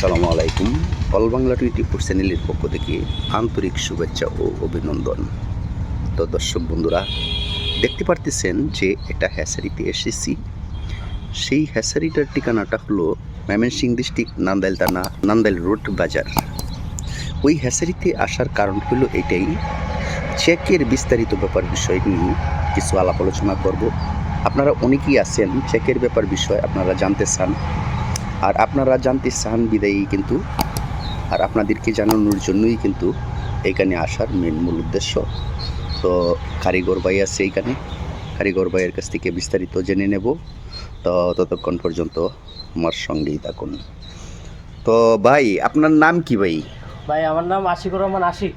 আসসালামু আলাইকুম। All Bangla twenty four চ্যানেলের পক্ষ থেকে আন্তরিক শুভেচ্ছা ও অভিনন্দন। তো দর্শক বন্ধুরা, দেখতে পারতেছেন যে একটা হ্যাসারিতে এসেছি। সেই হ্যাসারিটার ঠিকানাটা হলো ময়মনসিং ডিস্ট্রিক্ট নান্দাইল থানা, নান্দাইল রোড বাজার। ওই হ্যাসারিতে আসার কারণ হলো এটাই, চেকের বিস্তারিত ব্যাপার বিষয় নিয়ে কিছু আলাপ আলোচনা করব। আপনারা অনেকেই আছেন, চেকের ব্যাপার বিষয় আপনারা জানতে চান। আর আপনারা জানতে চান বিদায়ী কিন্তু আর আপনাদেরকে জানানোর জন্যই কিন্তু এখানে আসার মেন মূল উদ্দেশ্য। তো কারিগর ভাই আছে এইখানে কারিগর ভাইয়ের কাছ থেকে বিস্তারিত জেনে নেব। তো ততক্ষণ পর্যন্ত আমার সঙ্গেই থাকুন। তো ভাই আপনার নাম কি ভাই? ভাই আমার নাম আশিকুর রহমান আশিক।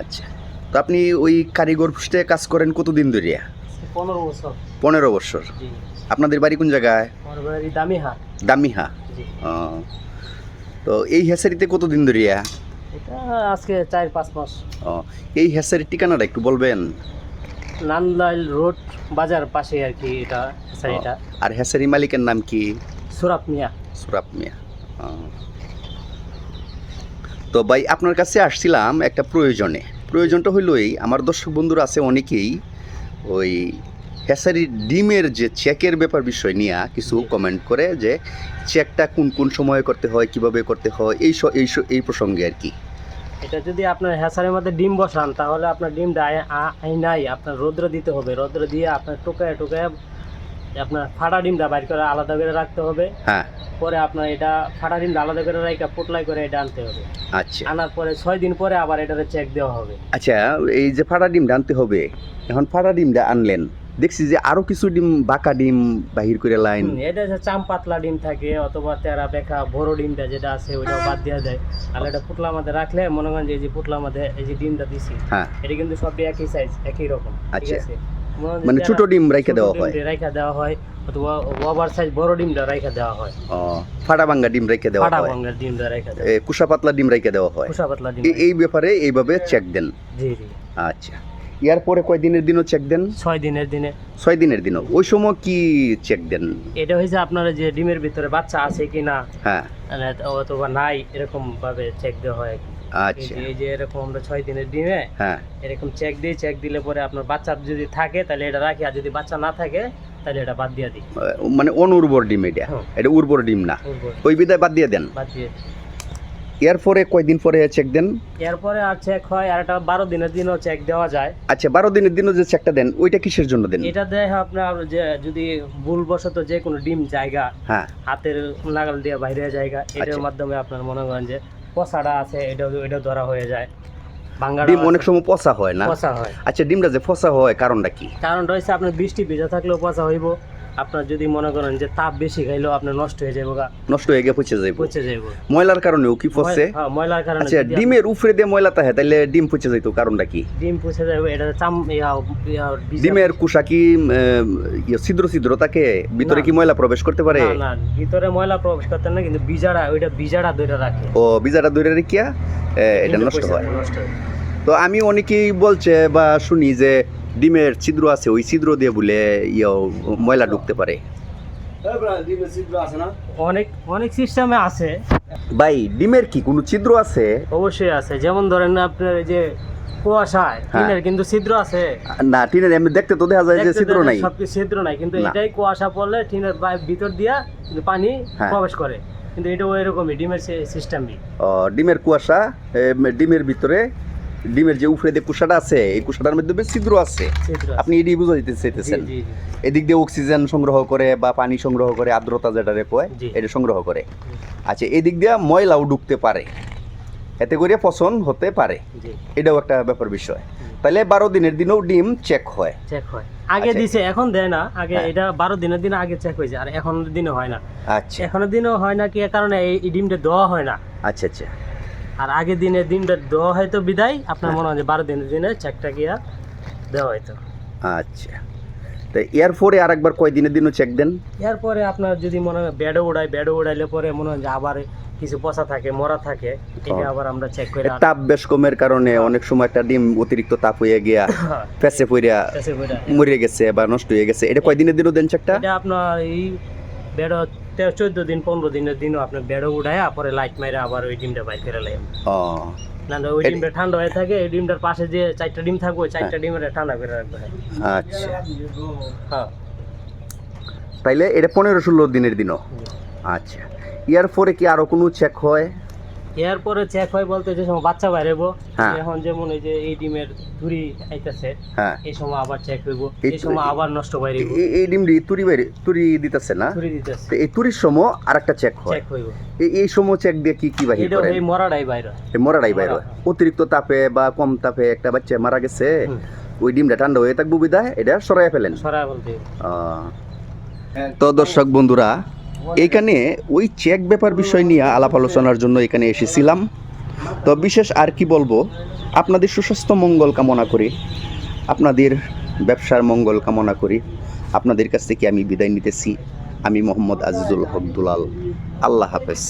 আচ্ছা। তো আপনি ওই কারিগর পুষ্টে কাজ করেন কতদিন ধরে পনেরো বছর। পনেরো বছর। আপনাদের বাড়ি কোন জায়গায়? দামিহা। দামিহা? তো এই হ্যাসারিতে কতদিন ধরে এটা আজকে চার পাঁচ মাস। ও এই হ্যাসারির ঠিকানাটা একটু বলবেন? নান্দাইল রোড বাজার পাশে আর কি এটা এটা আর হ্যাসারি মালিকের নাম কি? সুরাপ মিয়া। সুরাপ মিয়া তো ভাই আপনার কাছে আসছিলাম একটা প্রয়োজনে। প্রয়োজনটা হইল এই আমার দর্শক বন্ধুরা আছে অনেকেই ওই হ্যাসারি ডিমের যে চেকের ব্যাপার বিষয় নিয়ে কিছু কমেন্ট করে যে চেকটা কোন কোন সময়ে করতে হয় কীভাবে করতে হয় এই এই এই প্রসঙ্গে আর কি। এটা যদি আপনার হ্যাসারের মধ্যে ডিম বসান তাহলে আপনার ডিমটা আয়নায় আপনার রৌদ্র দিতে হবে। রৌদ্র দিয়ে আপনার টোকায় টোকায় আপনার ফাটা ডিমটা বাইর করে আলাদা করে রাখতে হবে। হ্যাঁ। পরে আপনার এটা ফাটা ডিমটা আলাদা করে রাখা পোটলাই করে এটা আনতে হবে। আচ্ছা। আনার পরে ছয় দিন পরে আবার এটাতে চেক দেওয়া হবে। আচ্ছা এই যে ফাটা ডিমটা আনতে হবে এখন ফাটা ডিমটা আনলেন। দেখছি যে আরও কিছু ডিম বাঁকা ডিম বাহির করে লাইন। এটা হচ্ছে চাম পাতলা ডিম থাকে অথবা তেরা বেখা বড় ডিমটা যেটা আছে ওইটাও বাদ দেওয়া যায়। আর এটা পুটলার মধ্যে রাখলে মনে করেন যে এই যে পুটলার মধ্যে এই যে ডিমটা দিছি হ্যাঁ। এটা কিন্তু সবই একই সাইজ একই রকম ঠিক আচ্ছা। আছে? মনে যে ছোট ডিম রেখে ছোট দেওয়া হয়। রাইখা দেওয়া হয় অথবা ওভার সাইজ বড় ডিমটা রাইখা দেওয়া হয়। ও ফাটা ভাঙ্গা ডিম রেখে দেওয়া ফাটা হয় ভাঙ্গার ডিমটা রাইখা দেওয়া কুসা পাতলা ডিম রেখে দেওয়া হয়। খুশা পাতলা ডিম এই ব্যাপারে এইভাবে চেক দেন। জি জি। আচ্ছা। ইয়ার পরে কয় দিনের দিনও চেক দেন? ছয় দিনের দিনে। ছয় দিনের দিনও। ওই সময় কি চেক দেন? এটা হয়েছে আপনার যে ডিমের ভিতরে বাচ্চা আছে কি না? হ্যাঁ। মানে অথবা নাই এরকম ভাবে চেক দেওয়া হয়। আচ্ছা। এই যে এরকম আমরা ছয় দিনের ডিমে হ্যাঁ। এরকম চেক দিই চেক দিলে পরে আপনার বাচ্চা যদি থাকে তাহলে এটা রাখি আর যদি বাচ্চা না থাকে তাহলে এটা বাদ দিয়ে দিই। মানে অনুর্বর ডিম এটা? হ্যাঁ। এটা উর্বর ডিম না? ওই বিদায় বাদ দিয়ে দেন? বাদ দিয়ে দিই। এর পরে কয়দিন পরে চেক দেন? এরপরে আর চেক হয় আর একটা বারো দিনের দিনও চেক দেওয়া যায়। আচ্ছা বারো দিনের দিনও যে চেকটা দেন ওইটা কিসের জন্য দেন? এটা দেয় আপনার যে যদি ভুলবশত যে কোনো ডিম জায়গা হ্যাঁ। হাতের নাগাল দিয়ে বাইরে জায়গা এটার আচ্ছা। মাধ্যমে আপনার মনে করেন যে পচাটা আছে এটাও এটাও ধরা হয়ে যায়। ডিম অনেক সময় পচা হয় না? পচা হয়। আচ্ছা ডিমটা যে পচা হয় কারণটা কি? কারণ রয়েছে আপনার বৃষ্টি ভেজা থাকলেও পচা হইব। আপনার যদি মনে করেন যে তাপ বেশি খাইলেও আপনার নষ্ট হয়ে যাব নষ্ট হয়ে গিয়ে পচে যাইব। পচে যাইব। ময়লার কারণেও কি পচে? হ্যাঁ, ময়লার কারণে আচ্ছা ডিমের উপরে দিয়ে ময়লা থাকে তাহলে ডিম পচে যাইতো কারণটা কি? ডিম পচে যাবে এটা চাম ডিমের কুসা কি ইয়ে, ছিদ্র ছিদ্র থাকে ভিতরে কি ময়লা প্রবেশ করতে পারে? না ভিতরে ময়লা প্রবেশ করতে না কিন্তু বীজাটা ওইটা বীজাটা ধরে রাখে। ও বীজাটা দূরে রেখিয়া এটা নষ্ট হয়। তো আমি অনেকেই বলছে বা শুনি যে ডিমের ছিদ্র আছে ওই ছিদ্র দিয়ে বলে ইয়ে ময়লা ঢুকতে পারে। অনেক অনেক সিস্টেমে আছে। ভাই ডিমের কি কোনো ছিদ্র আছে? অবশ্যই আছে। যেমন ধরেন আপনার যে কুয়াশায় হ্যাঁ। টিনের কিন্তু ছিদ্র আছে। না টিনের এমনি দেখতে তো দেখা যায় যে ছিদ্র নাই। সবকিছু ছিদ্র নাই কিন্তু এটাই কুয়াশা পড়লে টিনের ভিতর দিয়া পানি হ্যাঁ। প্রবেশ করে। কিন্তু এটা ওই রকমই ডিমের সিস্টেমই ডিমের কুয়াশা ডিমের ভিতরে ডিমের যে উপরে যে কুসাটা আছে এই কুসাটার মধ্যে বেশ ছিদ্র আছে। আপনি এটি বুঝা দিতে চাইতেছেন এদিক দিয়ে অক্সিজেন সংগ্রহ করে বা পানি সংগ্রহ করে আর্দ্রতা যেটা কয়। এটা সংগ্রহ করে। আচ্ছা এদিক দিয়ে ময়লাও ঢুকতে পারে। এতে করে পচন হতে পারে। এটাও একটা ব্যাপার বিষয়। তাহলে বারো দিনের দিনেও ডিম চেক হয়। চেক হয়। আগে আচ্ছা। দিছে এখন দেয় না। আগে হ্যাঁ। এটা বারো দিনের দিন আগে চেক হয়েছে আর এখন দিনে হয় না। আচ্ছা। এখনও দিনও হয় না কি কারণে এই এই ডিমটা দেওয়া হয় না। আচ্ছা আচ্ছা। আর আগের দিনে ডিমটা দেওয়া হয়তো বিদায় আপনার হ্যাঁ। মনে হয় যে বারো দিনের দিনে চেকটা গিয়া দেওয়া হয়তো। আচ্ছা। তো এর পরে আর একবার কয় দিনের দিনও চেক দেন? এরপরে আপনার যদি মনে হয় বেডে উড়ায় বেডে উড়াইলে পরে মনে হয় যে আবার কিছু পচা থাকে মরা থাকে এটা আবার আমরা চেক করে তাপ বেশ কমের কারণে অনেক সময় একটা ডিম অতিরিক্ত তাপ হয়ে গিয়া ফেসে পইরা এসে বইটা। মরে গেছে বা নষ্ট হয়ে গেছে। এটা কয় দিনের দিনও দেন চেকটা এটা আপনার এই বেড তেরো চোদ্দ দিন পনেরো দিনের দিনও আপনি বেড়ো উঠায় পরে লাইট মাইরে আবার ওই ডিমটা বাইর করে লাইম না না, ওই ডিমটা ঠান্ডা হয়ে থাকে এই ডিমটার পাশে যে চারটা ডিম থাকবে ওই চারটা ডিমের ঠান্ডা করে রাখবে। আচ্ছা। হ্যাঁ। তাইলে এটা পনেরো ষোলো দিনের দিনও? আচ্ছা। ইয়ার পরে কি আরও কোনো চেক হয়? এরপরে চেক হয় বলতে যে সময় বাচ্চা বাইরেবো হ্যাঁ। এখন যেমন এই যে এই ডিমের ধুরি আইতাছে হ্যাঁ। এই সময় আবার চেক হইব। এই সময় আবার নষ্ট বাইরে এই- ডিমটি তুরি বাইরে তুরি দিতেছে না? দিতেছে। এই তুরির সময় আর একটা চেক হয়। চেক হইব। এই- সময় চেক দিয়ে কি কি বাহির করেন? এই মরাটাই বাইরে। এই মরাটাই বাইরে অতিরিক্ত তাপে বা কম তাপে একটা বাচ্চা মারা গেছে। ওই ডিমটা ঠান্ডা হয়ে থাকব বিদায় এটা সরাই ফেলেন। সরা বলতে তো দর্শক বন্ধুরা এইখানে ওই চেক ব্যাপার বিষয় নিয়ে আলাপ আলোচনার জন্য এখানে এসেছিলাম। তো বিশেষ আর কি বলব, আপনাদের সুস্বাস্থ্য মঙ্গল কামনা করি, আপনাদের ব্যবসার মঙ্গল কামনা করি। আপনাদের কাছ থেকে আমি বিদায় নিতেছি। আমি মোহাম্মদ আজিজুল হক দুলাল। আল্লাহ হাফেজ।